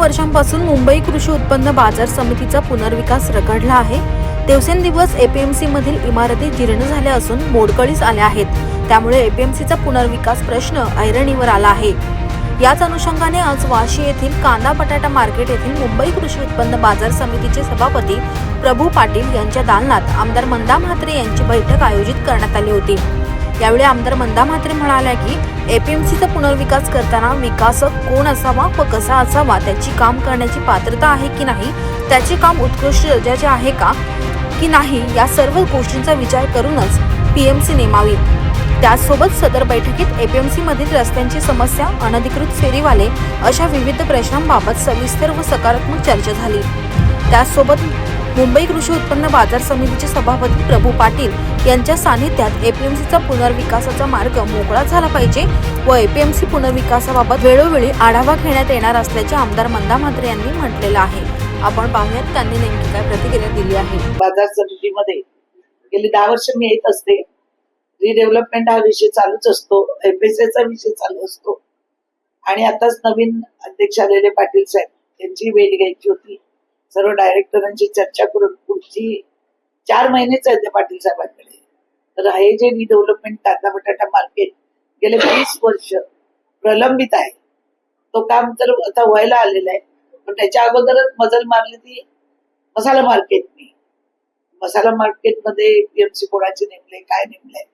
वर्षांपासून मुंबई कृषी उत्पन्न बाजार समितीचा पुनर्विकास रगडला आहे. दिवसेंदिवस एपीएमसी मधील इमारती जीर्ण झाल्या असून मोडकळीस आल्या आहेत. त्यामुळे एपीएमसीचा पुनर्विकास प्रश्न ऐरणीवर आला आहे. याच अनुषंगाने आज वाशी येथील कांदा बटाटा मार्केट येथील मुंबई कृषी उत्पन्न बाजार समितीचे सभापती प्रभू पाटील यांच्या दालनात आमदार मंदा म्हात्रे यांची बैठक आयोजित करण्यात आली होती. यावेळी आमदार मंदा म्हात्रे म्हणाल्या की एपीएमसीचा पुनर्विकास करताना विकासक कोण असावा व कसा असावा त्याची काम करण्याची पात्रता आहे की नाही त्याचे काम उत्कृष्ट दर्जाचे आहे का की नाही या सर्व गोष्टींचा विचार करूनच पीएमसी नेमावी. त्याचसोबत सदर बैठकीत एपीएमसी मधील रस्त्यांची समस्या अनधिकृत फेरीवाले अशा विविध प्रश्नांबाबत सविस्तर व सकारात्मक चर्चा झाली. त्याचसोबत मुंबई कृषी उत्पन्न बाजार समितीचे सभापती प्रभू पाटील यांच्या सानिध्यात एपीएमसीचा पुनर्विकासाचा मार्ग मोकळा झाला पाहिजे व एपीएमसी पुनर्विकासाबाबत वेळोवेळी आढावा घेण्यात येणार असल्याचे आमदार मंदा म्हात्रे यांनी म्हटलेलं आहे. आपण पाहूयात त्यांनी नेमकी काय प्रतिक्रिया दिली आहे. बाजार समितीमध्ये गेली दहा वर्ष मी येत असते. रिडेव्हलपमेंट हा विषय चालूच असतो. एफएसएचा विषय चालू असतो. आणि आताच नवीन अध्यक्ष आलेले पाटील साहेब यांची भेट घ्यायची होती. सर्व डायरेक्टरांची चर्चा करून पुढची चार महिनेच आहे त्या पाटील साहेबांकडे. तर हे जे रिडेव्हलपमेंट कांदा बटाटा मार्केट गेले वीस वर्ष प्रलंबित आहे. तो काम तर आता व्हायला आलेला आहे. पण त्याच्या अगोदरच मजल मारली ती मसाला मार्केटनी मसाला मार्केटमध्ये पीएमसी कोणाचे नेमले काय नेमले?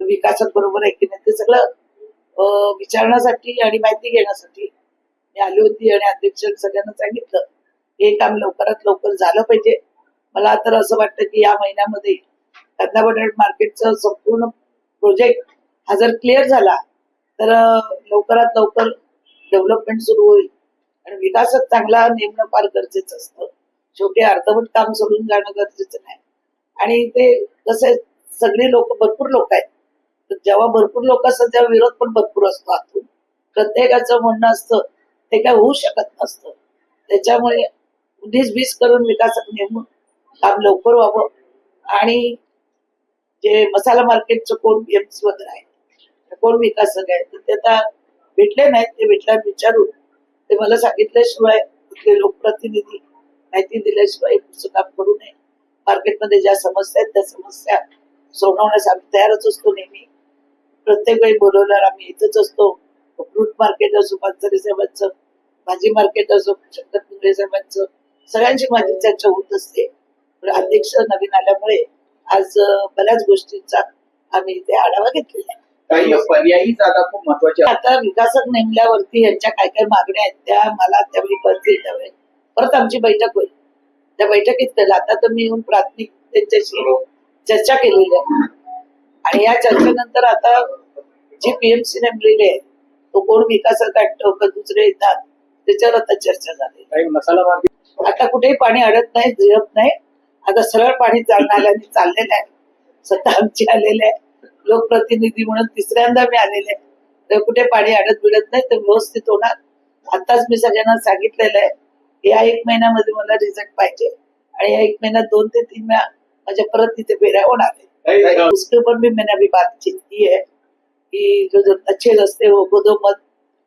विकासात बरोबर आहे की नाही? ते सगळं विचारण्यासाठी आणि माहिती घेण्यासाठी मी आली होती आणि अध्यक्ष सगळ्यांना सांगितलं. हे काम लवकरात लवकर झालं पाहिजे. मला तर असं वाटतं की या महिन्यामध्ये कांदा बटाट मार्केटचं संपूर्ण प्रोजेक्ट हा जर क्लिअर झाला तर लवकरात लवकर डेव्हलपमेंट सुरू होईल. आणि विकासात चांगला नेमणं फार गरजेचं असतं. शेवटी अर्धवट काम सोडून जाणं गरजेचं नाही. आणि ते कसं आहे, सगळी लोक भरपूर लोक आहेत. तर जेव्हा भरपूर लोक असतात तेव्हा विरोध पण भरपूर असतो आतून. प्रत्येकाचं म्हणणं असतं ते काय होऊ शकत नसतं. त्याच्यामुळे उन्नीस वीस करून विकासक नेमून काम लवकर व्हावं. आणि जे मसाला मार्केटचं कोण एम्स वगैरे आहे कोण विकासक आहे तर ते आता भेटले नाहीत ते भेटल्या विचारून ते मला सांगितल्याशिवाय तिथले लोकप्रतिनिधी माहिती दिल्याशिवाय पुढचं काम करू नये. मार्केटमध्ये ज्या समस्या आहेत त्या समस्या सोडवण्यास आम्ही तयारच असतो नेहमी. प्रत्येक वेळी बोलवल्यावर आम्ही इथंच असतो. फ्रूट मार्केट असो पानसरे साहेबांचं भाजी मार्केट असो शंकर पिंगळे साहेबांचं सगळ्यांची माझी चर्चा होत असते. पण अध्यक्ष नवीन आल्यामुळे आज बऱ्याच गोष्टींचा आम्ही इथे आढावा घेतलेला आहे. काही पर्यायी जागा खूप महत्त्वाच्या आहेत. आता विकासक नेमल्यावरती यांच्या काय काय मागण्या आहेत त्या मला त्यावेळी कळतील त्यावेळी. परत आमची बैठक होईल. त्या बैठकीत केलं आता तर मी येऊन प्राथमिक त्यांच्याशी चर्चा केलेली आहे. आणि या चर्चेनंतर आता जी पीएमसी नेमलेली आहे तो कोण विकासक वाटतो का दुसरे येतात त्याच्यावर आता चर्चा झाली. काही मसाला आता कुठेही पाणी अडत नाही जिरत नाही. आता सरळ पाणी चालणाऱ्यांनी चाललेलं आहे स्वतः आमचे आलेले आहे. लोकप्रतिनिधी म्हणून तिसऱ्यांदा मी आलेले आहे. तर कुठे पाणी अडत बिडत नाही तर व्यवस्थित होणार. आताच मी सगळ्यांना सांगितलेलं आहे या एक महिन्यामध्ये मला रिझल्ट पाहिजे. आणि या एक महिन्यात दोन ते तीन वेळा माझ्या परत तिथे फेऱ्या होणार आहे उसके ऊपर भी मैंने अभी बातचीत की है कि जो जो अच्छे रास्ते हो वो दो मत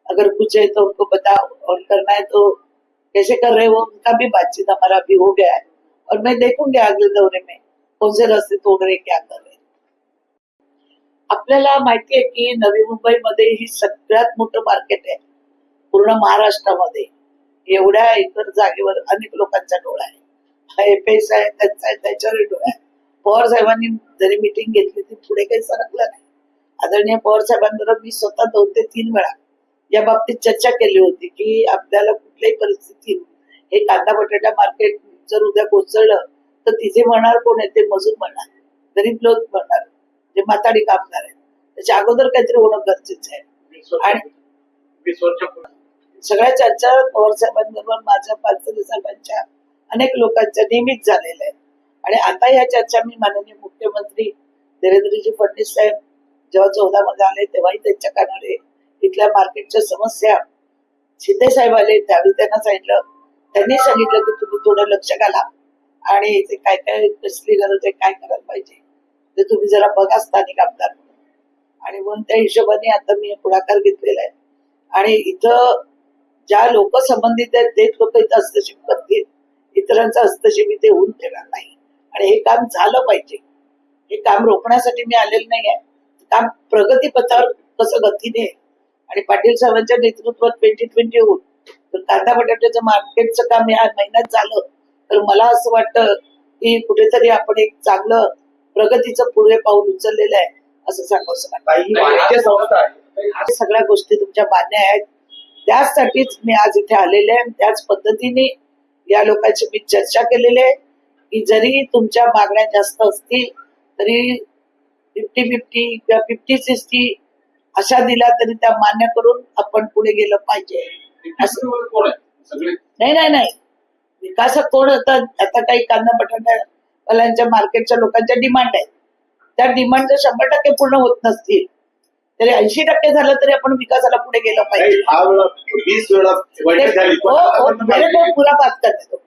अगर कुछ है तो उनको बताओ और करना है तो कैसे कर रहे हो उनका भी बातचीत हमारा अभी हो गया है। और मैं देखूंगी अगले दौरे में कौन से रस्ते तोड़ रहे क्या कर रहे आपल्याला माहिती आहे की नवी मुंबईमध्ये ही सगळ्यात मोठं मार्केट आहे पूर्ण महाराष्ट्रामध्ये. एवढ्या इतर जागेवर अनेक लोकांचा डोळा आहे. एफएस आहे त्यांचा आहे त्याच्यावर डोळा आहे. पवार साहेबांनी जरी मिटिंग घेतली ती पुढे काही सरकलं नाही. आदरणीय पवार साहेबांबरोबर मी स्वतः दोन ते तीन वेळा या बाबतीत चर्चा केली होती की आपल्याला कुठल्याही परिस्थितीत हे कांदा बटाटा मार्केट जर उद्या कोसळलं तर तिथे म्हणणार कोण आहे? ते मजूर म्हणणार. गरीब लोक म्हणणार. जे माताडी कामगार आहेत. त्याच्या अगोदर काहीतरी होणं गरजेचं आहे. आणि. सगळ्या चर्चा पवार साहेबांबरोबर माझ्या पालसरे साहेबांच्या अनेक लोकांच्या नेहमीच झालेल्या आहेत. आणि आता या चर्चा मी माननीय मुख्यमंत्री देवेंद्रजी फडणवीस साहेब जेव्हा चौदा मध्ये आले तेव्हाही त्यांच्या कानाडे इथल्या मार्केटच्या समस्या शिंदे साहेब आले त्यावेळी त्यांना सांगितलं त्यांनी सांगितलं की तुम्ही थोडं लक्ष घाला आणि ते काय काय कसली गरज आहे काय करायला पाहिजे ते तुम्ही जरा बघा स्थानिक आमदार. आणि म्हणून त्या हिशोबाने आता मी पुढाकार घेतलेला आहे. आणि इथं ज्या लोक संबंधित आहेत तेच लोक इथं हस्तक्षेप करतील. इतरांचा हस्तक्षेप इथे होऊन देणार नाही. आणि हे काम झालं पाहिजे. हे काम रोखण्यासाठी मी आलेलं नाही आहे काम प्रगतीपथावर कसं गतीने आहे. आणि पाटील साहेबांच्या नेतृत्वात ट्वेंटी ट्वेंटी होऊन तर कांदा बटाट्याचं मार्केटचं काम या महिन्यात झालं. तर मला असं वाटतं की कुठेतरी आपण एक चांगलं प्रगतीचं पुढे पाऊल उचललेलं आहे असं या सगळ्या गोष्टी तुमच्या मान्य आहेत. त्याचसाठीच मी आज इथे आलेले आहे. आणि त्याच पद्धतीने या लोकांची मी चर्चा केलेली आहे की जरी तुमच्या मागण्या जास्त असतील तरी फिफ्टी फिफ्टी किंवा फिफ्टी सिक्स्टी अशा दिल्या तरी त्या मान्य करून आपण पुढे गेलं पाहिजे. नाही नाही नाही. विकासात कोण आता आता काही कांदा बटाट्यावाल्यांच्या मार्केटच्या लोकांच्या डिमांड आहेत. त्या डिमांड जर शंभर टक्के पूर्ण होत नसतील. तरी ऐंशी टक्के झालं तरी आपण विकासाला पुढे गेलं पाहिजे. हो हो को पुरा बात करते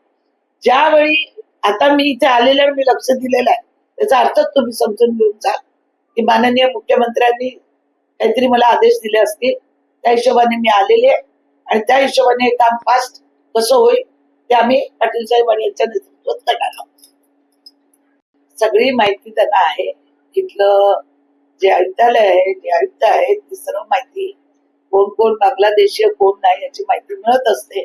ज्यावेळी आता मी इथे आलेले आणि मी लक्ष दिलेलं आहे. त्याचा अर्थच तुम्ही समजून घेऊन जा की माननीय मुख्यमंत्र्यांनी काहीतरी मला आदेश दिले असतील त्या हिशोबाने मी आलेले आणि त्या हिशोबाने हे काम फास्ट कसं होईल ते आम्ही पाटील साहेब आणि यांच्या नेतृत्वात करणार आहोत. सगळी माहिती त्यांना आहे. इथलं जे आयुक्तालय आहे जे आयुक्त आहेत ती सर्व माहिती. कोण कोण बांगलादेशी कोण नाही याची माहिती मिळत असते.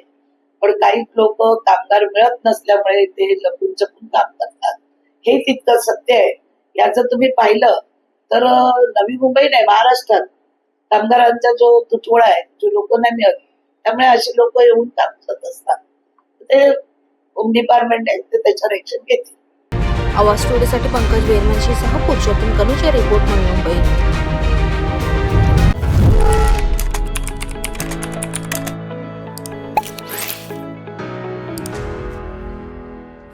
पण काही लोक कामगार मिळत नसल्यामुळे ते लपून छपून काम करतात. हे तितकं सत्य आहे. याचं तुम्ही पाहिलं तर नवी मुंबई नाही महाराष्ट्रात. कामगारांचा जो तुटवडा आहे जो लोक नाही मिळत. त्यामुळे असे लोक येऊन काम करत असतात. ते होम डिपार्टमेंट आहे ते त्याच्यावर ऍक्शन घेतील. आवाज स्टुडिओसाठी पंकज वेरमनशी सह पुरुषोत्तम कनुच्या रिपोर्ट नवी मुंबई